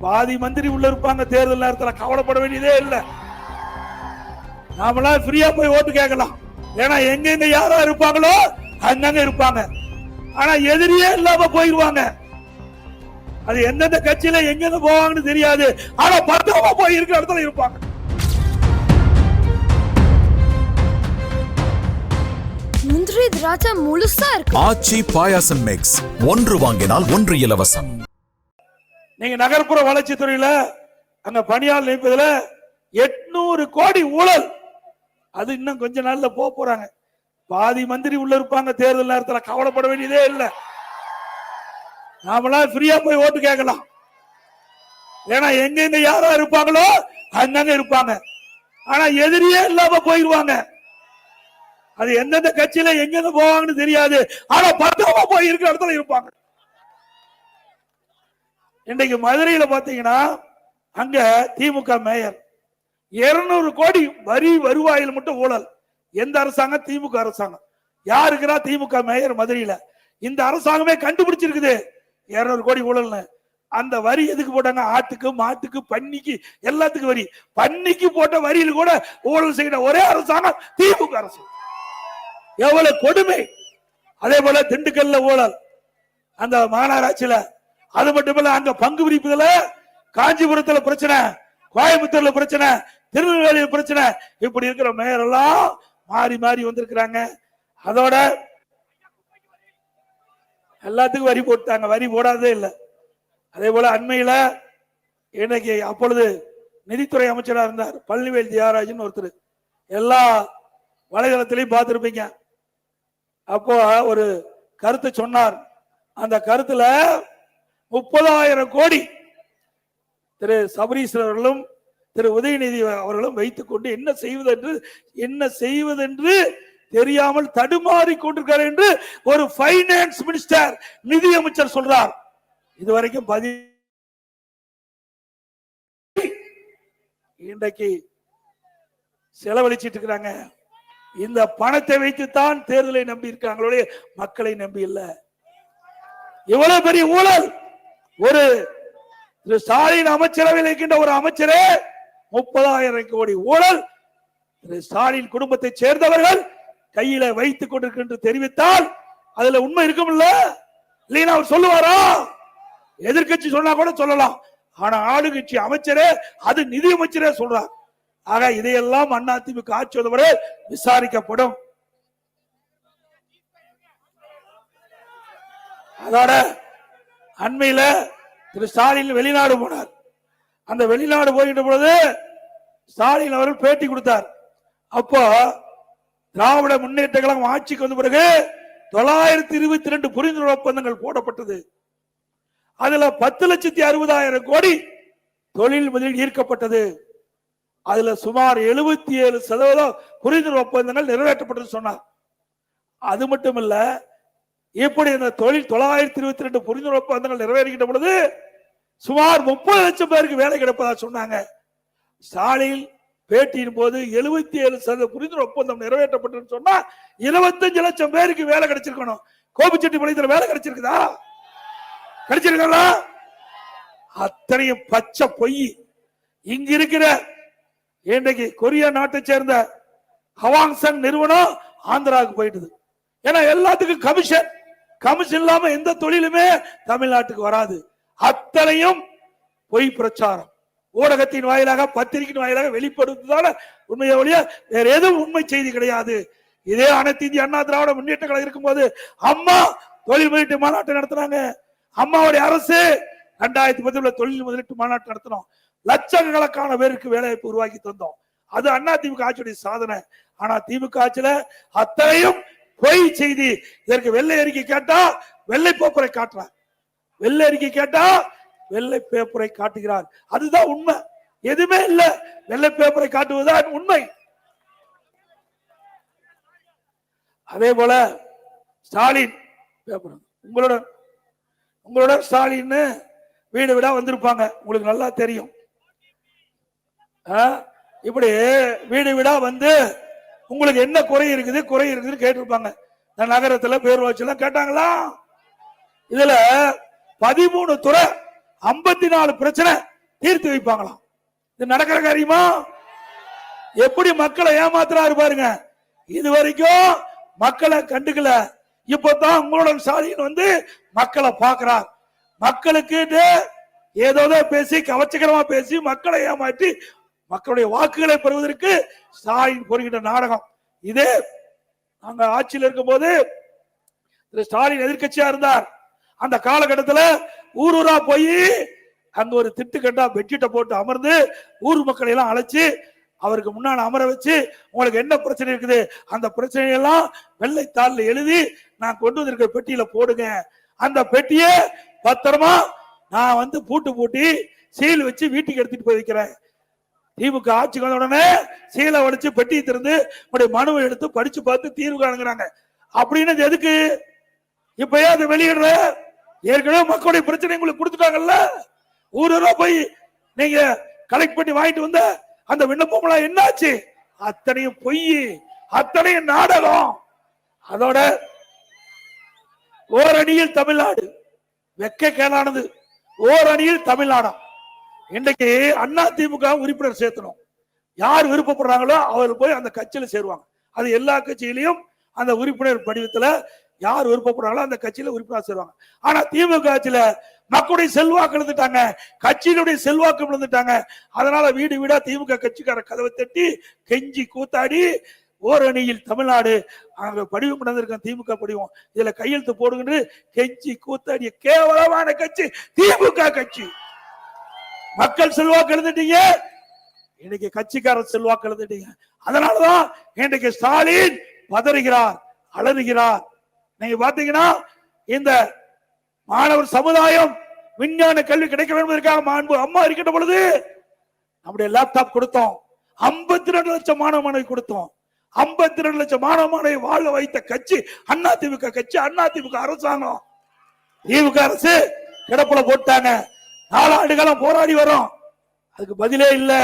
பாதி மந்திரி உள்ள இருப்பாங்க தேர்தல் நேரத்துல. கவலைப்பட வேண்டியதே இல்ல. நாமெல்லாம் ஃப்ரீயா போய் ஓட்டு கேட்கலாம். ஏன்னா எங்கெங்க யாரா இருப்பாங்களோ அங்கங்க இருப்பாங்க. ஆனா எதிரியே இல்லாம போயிருவாங்க. அது எந்தெந்த கட்சியில எங்கெங்க போவாங்கன்னு தெரியாது. ஆனா பத்திரமா போய் இருக்கிற இடத்துல இருப்பாங்க. முந்திரி திராட்சை முழுசா இருக்கு. ஆச்சி பாயாசம் மிக்ஸ் ஒன்று வாங்கினால் ஒன்று இலவசம். நீங்க நகர்ப்புற வளர்ச்சித் துறையில அங்க பணியாளர் நியமிப்பதுல எட்நூறு கோடி ஊழல். அது இன்னும் கொஞ்ச நாள்ல போக போறாங்க. பாதி மந்திரி உள்ள இருப்பாங்க தேர்தல் நேரத்தில் கவலைப்பட வேண்டியதே இல்லை. நாமெல்லாம் ஃப்ரீயா போய் ஓட்டு கேட்கலாம். ஏன்னா எங்கெங்க யாரா இருப்பாங்களோ அங்கங்க இருப்பாங்க. ஆனா எதிரியே இல்லாம போயிருவாங்க. அது எந்தெந்த கட்சியில எங்கெங்க போவாங்கன்னு தெரியாது. ஆனா பத்திரமா போய் இருக்கிற இடத்துல இருப்பாங்க. இன்றைக்கு மதுரையில பாத்தீங்கன்னா அங்க திமுக மேயர். 200 கோடி வரி வருவாயில் மட்டும் ஊழல். எந்த அரசாங்கம்? திமுக அரசாங்கம். யாருக்குறா திமுக மேயர் மதுரையில. இந்த அரசாங்கமே கண்டுபிடிச்சிருக்குது. 200 கோடி ஊழல்னு. அந்த வரி எதுக்கு போட்டாங்க? ஆட்டுக்கு மாட்டுக்கு பன்னிக்கு எல்லாத்துக்கும் வரி. பன்னிக்கு போட்ட வரியில் கூட ஊழல் செய்கிற ஒரே அரசாங்கம் திமுக அரசு. எவ்வளவு கொடுமை. அதே போல திண்டுக்கல்ல ஊழல். அந்த மாநகராட்சியில அது மட்டுமல்ல அங்க பங்கு பிரிப்புல காஞ்சிபுரத்துல பிரச்சனை கோயம்புத்தூர்ல பிரச்சனை திருநெல்வேலியில பிரச்சனை இப்படி இருக்கிற மேயர் எல்லாம் மாறி மாறி வந்திருக்கிறாங்க. அதோட எல்லாத்துக்கும் வரி போட்டாங்க. வரி போடாதே இல்லை. அதே போல அண்மையில இன்னைக்கு அப்பொழுது நிதித்துறை அமைச்சராக இருந்தார் பழனிவேல் தியாகராஜன் ஒருத்தர். எல்லா வலைதளத்திலையும் பார்த்துருப்பீங்க. அப்போ ஒரு கருத்து சொன்னார். அந்த கருத்துல முப்பதாயிரம் கோடி திரு சபரீஸ்வரர் அவர்களும் திரு உதயநிதி அவர்களும் வைத்துக் கொண்டு என்ன செய்வதென்று என்ன செய்வதென்று தெரியாமல் தடுமாறி கொண்டிருக்கார் என்று ஒரு பைனான்ஸ் மினிஸ்டர் நிதி அமைச்சர் சொல்றார். இதுவரைக்கும் பதி இன்றைக்கு செலவழிச்சிட்டு இருக்கிறாங்க. இந்த பணத்தை வைத்துத்தான் தேர்தலை நம்பி இருக்காங்களே மக்களை நம்பி இல்லை. எவ்வளவு பெரிய ஊழல்! ஒரு திரு ஸ்டாலின் அமைச்சரவையில் இருக்கின்ற ஒரு அமைச்சரே முப்பதாயிரம் கோடி ஊழல். திரு ஸ்டாலின் குடும்பத்தை சேர்ந்தவர்கள் கையில வைத்துக் கொண்டிருக்கின்ற தெரிவித்தால் அதுல உண்மை இருக்கும்ல இல்லைன்னா அவர் சொல்லுவாரா? எதிர்க்கட்சி சொன்னா கூட சொல்லலாம். ஆனா ஆளுங்கட்சி அமைச்சரே அது நிதி அமைச்சரே சொல்றார். ஆக இதையெல்லாம் அண்ணா திமுக ஆட்சி வந்தவரை விசாரிக்கப்படும். அதோட அண்மையில திரு ஸ்டாலின் வெளிநாடு போனார். அந்த வெளிநாடு போகின்ற பொழுது ஸ்டாலின் அவர்கள் பேட்டி கொடுத்தார். அப்போ திராவிட முன்னேற்ற கழகம் ஆட்சிக்கு வந்த பிறகு தொள்ளாயிரத்தி இருபத்தி ரெண்டு புரிந்துணர்வு ஒப்பந்தங்கள் போடப்பட்டது. அதுல பத்து லட்சத்தி அறுபதாயிரம் கோடி தொழில் முதலில் ஈர்க்கப்பட்டது. அதுல சுமார் எழுபத்தி ஏழு சதவீதம் புரிந்துணர்வு ஒப்பந்தங்கள் நிறைவேற்றப்பட்டது சொன்னார். அது மட்டுமல்ல இப்படி இந்த தொழில் தொள்ளாயிரத்தி இருபத்தி ரெண்டு புரிந்துணர்வு ஒப்பந்தங்கள் நிறைவேறுகின்ற பொழுது சுமார் முப்பது லட்சம் பேருக்கு வேலை கிடைப்பதா சொன்னாங்க. ஸ்டாலின் பேட்டியின் போது எழுபத்தி ஏழு சதவீத புரிந்துணர்வு ஒப்பந்தம் நிறைவேற்றப்பட்டு சொன்னா இருபத்தஞ்சு லட்சம் பேருக்கு வேலை கிடைச்சிருக்கணும். கோபிச்செட்டிப்பாளையத்துல வேலை கிடைச்சிருக்குதா? கிடைச்சிருக்கா அத்தனையும் பச்சை பொய். இங்க இருக்கிற இன்றைக்கு கொரியா நாட்டை சேர்ந்த ஹவாங்சங் நிறுவனம் ஆந்திராவுக்கு போயிட்டுது. ஏன்னா எல்லாத்துக்கும் கமிஷன். கமிஷன் இல்லாம எந்த தொழிலுமே தமிழ்நாட்டுக்கு வராது. அத்தனையும் பொய் பிரச்சாரம். ஊடகத்தின் வாயிலாக பத்திரிகையின் வாயிலாக வெளிப்படுத்துதால உண்மையை ஒழிய வேற எதுவும் உண்மை செய்தி கிடையாது. இதே அனைத்து இந்திய அண்ணா திராவிட முன்னேற்ற கழகம் இருக்கும்போது அம்மா தொழில் முதலீட்டு மாநாட்டை நடத்துனாங்க. அம்மாவுடைய அரசு ரெண்டாயிரத்தி பத்துல தொழில் முதலீட்டு மாநாட்டு நடத்தினோம். லட்சக்கணக்கான பேருக்கு வேலைவாய்ப்பு உருவாக்கி தந்தோம். அது அண்ணா திமுக ஆட்சியுடைய சாதனை. ஆனா திமுக ஆட்சியில அத்தனையும் பொய் செய்தி. இதற்கு வெள்ளை அறிக்கை கேட்டா வெள்ளை பேப்பரை காட்டுறார். வெள்ளை அறிக்கை கேட்டா வெள்ளை பேப்பரை காட்டுகிறார். அதுதான் உண்மை. எதுவுமே இல்ல. வெள்ளை பேப்பரை காட்டுவதுதான் உண்மை. அதே போல ஸ்டாலின் பேப்பர் உங்களோட உங்களோட ஸ்டாலின் வீடு வீடா வந்திருப்பாங்க. உங்களுக்கு நல்லா தெரியும். ஆ? இப்படி வீடு வீடா வந்து உங்களுக்கு என்ன குறை இருக்குது குறை இருக்குதுன்னு கேட்டிருப்பாங்க. இந்த நகரத்துல பேரூராட்சி கேட்டாங்களா? இதுல பதிமூணு துறை ஐம்பத்தி நாலு பிரச்சனை தீர்த்து வைப்பாங்களாம். இது நடக்கிற காரியமா? எப்படி மக்களை ஏமாத்துறாரு பாருங்க. இது வரைக்கும் மக்களை கண்டுக்கல. இப்பதான் உங்களோட ஸ்டாலின் வந்து மக்களை பாக்குறார் மக்களுக்கு ஏதோ பேசி கவச்சகரமா பேசி மக்களை ஏமாற்றி மக்களுடைய வாக்குகளை பெறுவதற்கு ஸ்டாலின் பொறுகின்ற நாடகம். இதே நாங்க ஆட்சியில் இருக்கும்போது திரு ஸ்டாலின் எதிர்கட்சியா இருந்தார். அந்த காலகட்டத்தில் ஊர் ஊரா போய் அங்க ஒரு திட்டு கண்டா பெட்ஷீட்டை போட்டு அமர்ந்து ஊர் மக்களை எல்லாம் அழைச்சு அவருக்கு முன்னால் அமர வச்சு உங்களுக்கு என்ன பிரச்சனை இருக்குது? அந்த பிரச்சனையெல்லாம் வெள்ளைத்தாள்ல எழுதி நான் கொண்டு வந்திருக்க பெட்டியில போடுங்க. அந்த பெட்டியை பத்திரமா நான் வந்து பூட்டு பூட்டி சீல் வச்சு வீட்டுக்கு எடுத்துட்டு போய் வைக்கிறேன். திமுக ஆட்சிக்கு வந்த உடனே சீலை உடைச்சு பெட்டியை திறந்து உங்களுடைய மனுவை எடுத்து படிச்சு பார்த்து தீர்வு காணுங்கிறாங்க. அப்படின்னு எதுக்கு? இப்பயே அதை வெளியிடுற? ஏற்கனவே மக்களுடைய பிரச்சனை உங்களுக்கு கொடுத்துட்டாங்கல்ல? ஊர் ஊரா போய் நீங்க கலெக்ட் பண்ணி வாங்கிட்டு வந்த அந்த விண்ணப்பம் என்னாச்சு? அத்தனையும் பொய் அத்தனையும் நாடகம். அதோட ஓரணியில் தமிழ்நாடு. வெக்க கேளானது ஓரணியில் தமிழ்நாடம் இன்றைக்கு அண்ணா திமுக உறுப்பினர் சேர்த்தணும். யார் விருப்பப்படுறாங்களோ அவர் போய் அந்த கட்சியில சேருவாங்க. அது எல்லா கட்சியிலையும் அந்த உறுப்பினர் படிவத்துல யார் விருப்பப்படுறாங்களோ அந்த கட்சியில உறுப்பினர் சேருவாங்க. ஆனா திமுக ஆட்சியில மக்களுடைய செல்வாக்கு இழந்துட்டாங்க. கட்சியினுடைய செல்வாக்கு இழந்துட்டாங்க. அதனால வீடு வீடா திமுக கட்சிக்கார கதவை தட்டி கெஞ்சி கூத்தாடி ஓரணியில் தமிழ்நாடு அங்க படிவம் நடந்திருக்கோம் திமுக படிவம். இதுல கையெழுத்து போடுங்கன்னு கெஞ்சி கூத்தாடிய கேவலமான கட்சி திமுக கட்சி. மக்கள் செல்வாக்கு எழுந்துட்டீங்க இன்னைக்கு கட்சிக்காரர் செல்வாக்கு எழுந்துட்டீங்க அதனாலதான் இன்றைக்கு ஸ்டாலின் பதறுகிறார் அலறுகிறார். நீங்க பாத்தீங்கன்னா இந்த மாணவர் சமுதாயம் விஞ்ஞான கல்வி கிடைக்க வேண்டும் என்பதற்காக மாண்பு அம்மா இருக்கின்ற பொழுது நம்முடைய லேப்டாப் கொடுத்தோம். 52 ரெண்டு லட்சம் மாணவ மாணவி கொடுத்தோம். 52 ரெண்டு லட்சம் மாணவ மாணவி வாழ வைத்த கட்சி அண்ணா திமுக கட்சி அண்ணா திமுக அரசாங்கம். திமுக அரசு கிடப்புல போட்டாங்க. நாலு ஆண்டு காலம் போராடி வரோம். அதுக்கு பதிலே இல்லை.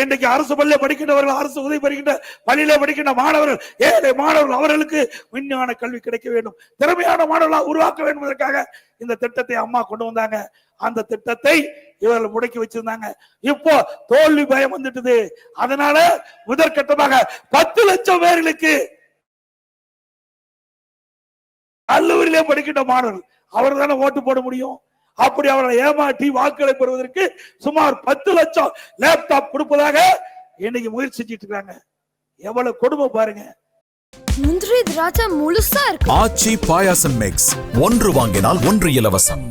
இன்றைக்கு அரசு பள்ளியில படிக்கின்றவர்கள் அரசு உதவி படிக்கின்ற பள்ளியில படிக்கின்ற மாணவர்கள் ஏழை மாணவர்கள் அவர்களுக்கு விஞ்ஞான கல்வி கிடைக்க வேண்டும். திறமையான மாணவர்களாக உருவாக்க வேண்டும் என்பதற்காக இந்த திட்டத்தை அம்மா கொண்டு வந்தாங்க. அந்த திட்டத்தை இவர்கள் முடக்கி வச்சிருந்தாங்க. இப்போ தோல்வி பயம் வந்துட்டது. அதனால முதற்கட்டமாக பத்து லட்சம் பேர்களுக்கு கல்லூரியிலே படிக்கின்ற மாணவர்கள் அவர் தானே ஓட்டு போட முடியும். அப்படி அவர்களை ஏமாற்றி வாக்குகளை பெறுவதற்கு சுமார் பத்து லட்சம் லேப்டாப் கொடுப்பதாக இன்னைக்கு முயற்சி செஞ்சிட்டு இருக்காங்க. எவ்வளவு கொடுமை பாருங்க. முந்திரி திராட்சை முழுசா இருக்கு. ஆச்சி பாயாசம் மிக்ஸ் ஒன்று வாங்கினால் ஒன்று இலவசம்.